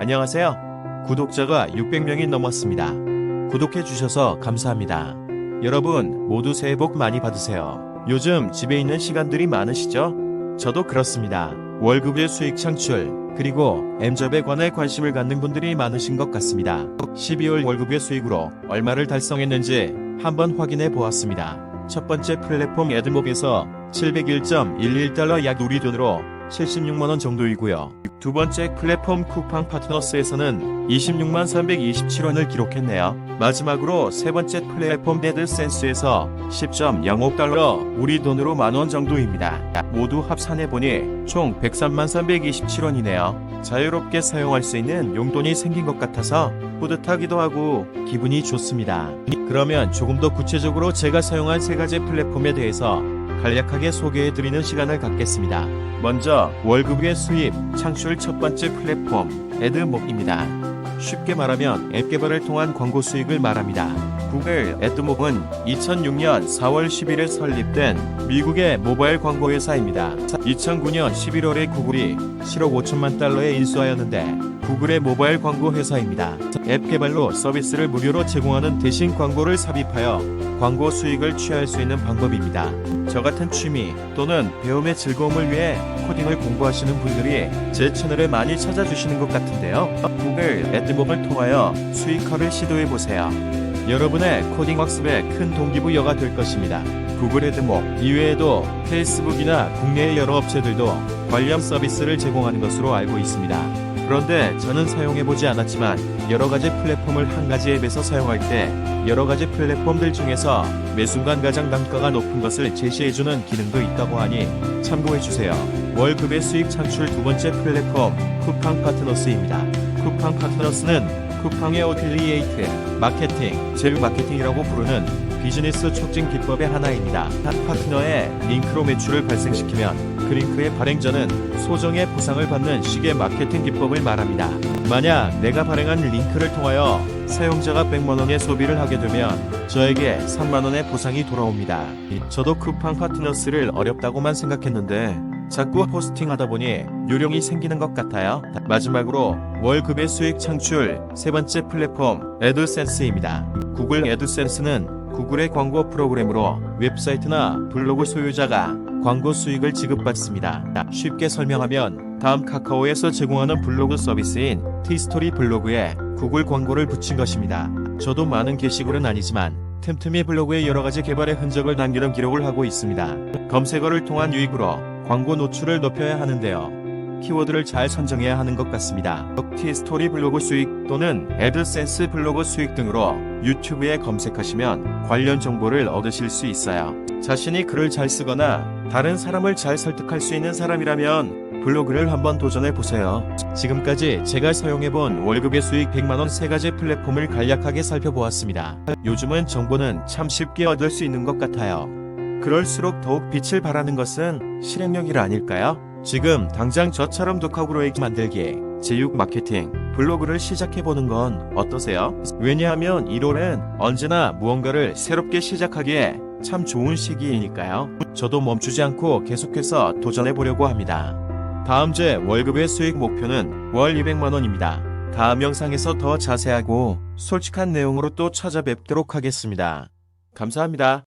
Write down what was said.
안녕하세요. 구독자가 600명이 넘었습니다. 구독해주셔서 감사합니다. 여러분, 모두 새해 복 많이 받으세요. 요즘 집에 있는 시간들이 많으시죠? 저도 그렇습니다. 월급의 수익 창출, 그리고 M접에 관해 관심을 갖는 분들이 많으신 것 같습니다. 12월 월급의 수익으로 얼마를 달성했는지 한번 확인해 보았습니다. 첫 번째 플랫폼 에드목에서 701.11달러 약 우리 돈으로 76만원 정도이고요. 두 번째 플랫폼 쿠팡 파트너스에서는 26만 327원을 기록했네요. 마지막으로 세 번째 플랫폼 데드센스에서 10.05달러 우리 돈으로 만원 정도입니다. 모두 합산해보니 총 103만 327원이네요. 자유롭게 사용할 수 있는 용돈이 생긴 것 같아서 뿌듯하기도 하고 기분이 좋습니다. 그러면 조금 더 구체적으로 제가 사용한 세 가지 플랫폼에 대해서 간략하게 소개해드리는 시간을 갖겠습니다. 먼저 월급의 수입 창출 첫 번째 플랫폼 에드목입니다. 쉽게 말하면 앱 개발을 통한 광고 수익을 말합니다. 구글 에드목은 2006년 4월 10일에 설립된 미국의 모바일 광고 회사입니다. 2009년 11월에 구글이 7억 5천만 달러에 인수하였는데 구글의 모바일 광고 회사입니다. 앱 개발로 서비스를 무료로 제공하는 대신 광고를 삽입하여 광고 수익을 취할 수 있는 방법입니다. 저 같은 취미 또는 배움의 즐거움을 위해 코딩을 공부하시는 분들이 제 채널에 많이 찾아주시는 것 같은데요. 구글 애드목을 통하여 수익화를 시도해 보세요. 여러분의 코딩 학습에 큰 동기부여가 될 것입니다. 구글 애드목 이외에도 페이스북이나 국내의 여러 업체들도 관련 서비스를 제공하는 것으로 알고 있습니다. 그런데 저는 사용해보지 않았지만 여러 가지 플랫폼을 한 가지 앱에서 사용할 때 여러 가지 플랫폼들 중에서 매 순간 가장 단가가 높은 것을 제시해주는 기능도 있다고 하니 참고해주세요. 월급의 수익 창출 두 번째 플랫폼 쿠팡 파트너스입니다. 쿠팡 파트너스는 쿠팡의 오필리에이트, 마케팅, 제휴 마케팅이라고 부르는 비즈니스 촉진 기법의 하나입니다. 한 파트너의 링크로 매출을 발생시키면 그 링크의 발행자는 소정의 보상을 받는 식의 마케팅 기법을 말합니다. 만약 내가 발행한 링크를 통하여 사용자가 100만원의 소비를 하게 되면 저에게 3만원의 보상이 돌아옵니다. 저도 쿠팡 파트너스를 어렵다고만 생각했는데 자꾸 포스팅하다 보니 요령이 생기는 것 같아요. 마지막으로 월급의 수익 창출 세 번째 플랫폼 에드센스입니다. 구글 에드센스는 구글의 광고 프로그램으로 웹사이트나 블로그 소유자가 광고 수익을 지급받습니다. 쉽게 설명하면 다음 카카오에서 제공하는 블로그 서비스인 티스토리 블로그에 구글 광고를 붙인 것입니다. 저도 많은 게시글은 아니지만 틈틈이 블로그에 여러 가지 개발의 흔적을 남기는 기록을 하고 있습니다. 검색어를 통한 유익으로 광고 노출을 높여야 하는데요. 키워드를 잘 선정해야 하는 것 같습니다. 티스토리 블로그 수익 또는 애드센스 블로그 수익 등으로 유튜브에 검색하시면 관련 정보를 얻으실 수 있어요. 자신이 글을 잘 쓰거나 다른 사람을 잘 설득할 수 있는 사람이라면 블로그를 한번 도전해 보세요. 지금까지 제가 사용해 본 월급의 수익 100만 원 세 가지 플랫폼을 간략하게 살펴보았습니다. 요즘은 정보는 참 쉽게 얻을 수 있는 것 같아요. 그럴수록 더욱 빛을 발하는 것은 실행력일 아닐까요? 지금 당장 저처럼 독학으로의 만들기, 제육 마케팅, 블로그를 시작해보는 건 어떠세요? 왜냐하면 1월엔 언제나 무언가를 새롭게 시작하기에 참 좋은 시기이니까요. 저도 멈추지 않고 계속해서 도전해보려고 합니다. 다음 주에 월급의 수익 목표는 월 200만원입니다. 다음 영상에서 더 자세하고 솔직한 내용으로 또 찾아뵙도록 하겠습니다. 감사합니다.